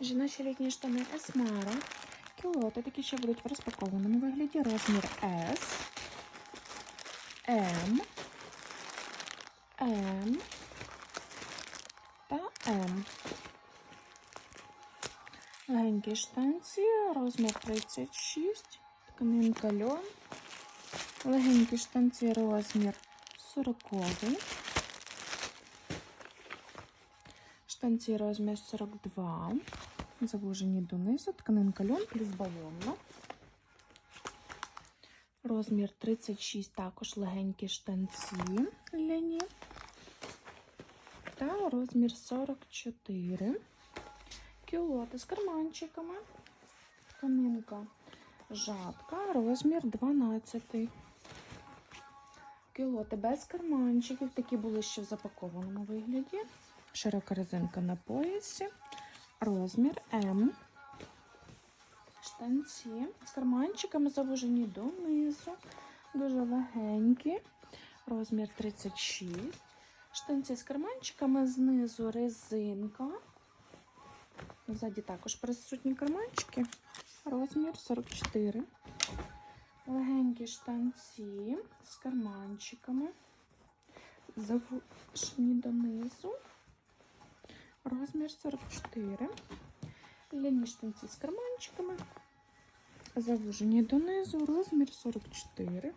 Жіночі літні штани Есмара. Кілоти такі ще будуть в розпакованому вигляді. Розмір S, М, М та М. Легенькі штанці, розмір 36, тканинка льон. Легенькі штанці, розмір 40. Штанці розмір 42. Завужені донизу. Тканинка льон плюс бавовна. Розмір 36, також легенькі штанці ляні. Та розмір 44. Кюлоти з карманчиками. Тканинка жабка, розмір 12. Кюлоти без карманчиків. Такі були ще в запакованому вигляді. Широка резинка на поясі. Розмір М. Штанці з карманчиками завужені донизу. Дуже легенькі. Розмір 36. Штанці з карманчиками знизу резинка. Ззаді також присутні карманчики. Розмір 44. Легенькі штанці з карманчиками. Завушені донизу. Розмір 44. Ляні штанці з карманчиками. Завужені донизу. Розмір 44.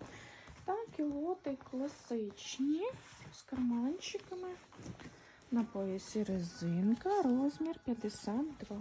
Та кілоти класичні з карманчиками. На поясі резинка, розмір 52.